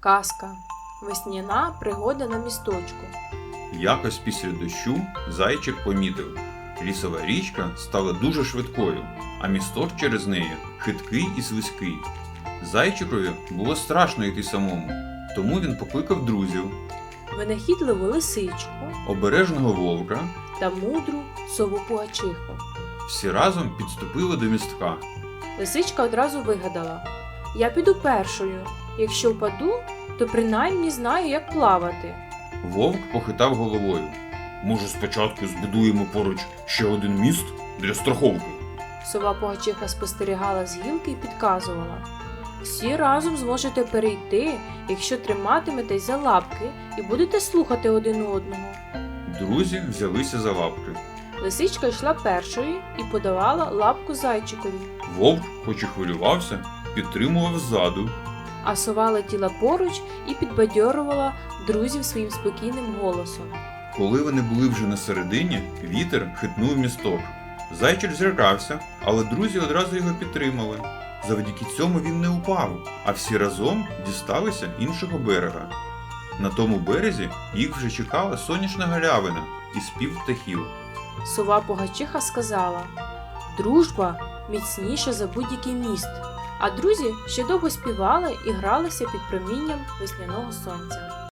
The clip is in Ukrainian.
Казка. Весняна пригода на місточку. Якось після дощу зайчик помітив. Лісова річка стала дуже швидкою, а місток через неї хиткий і слизький. Зайчикові було страшно йти самому, тому він покликав друзів, Винахідливу лисичку обережного вовка, та мудру сову пугачиху. всі разом підступили до містка. Лисичка одразу вигадала: Я піду першою. Якщо впаду, то принаймні знаю, як плавати. Вовк похитав головою. Може, спочатку збудуємо поруч ще один міст для страховки. Сова пугачиха спостерігала з гілки і підказувала. Всі разом зможете перейти, якщо триматиметесь за лапки і будете слухати один одного. Друзі взялися за лапки. Лисичка йшла першою і подавала лапку зайчикові, Вовк, хоч і хвилювався, підтримував ззаду. А сова летіла поруч і підбадьорувала друзів своїм спокійним голосом. Коли вони були вже на середині, вітер хитнув місток. Зайчик злякався, але друзі одразу його підтримали. Завдяки цьому він не упав, а всі разом дісталися іншого берега. На тому березі їх вже чекала сонячна галявина і спів птахів. Сова Пугачиха сказала: Дружба міцніша за будь-який міст. А друзі ще довго співали і гралися під промінням весняного сонця.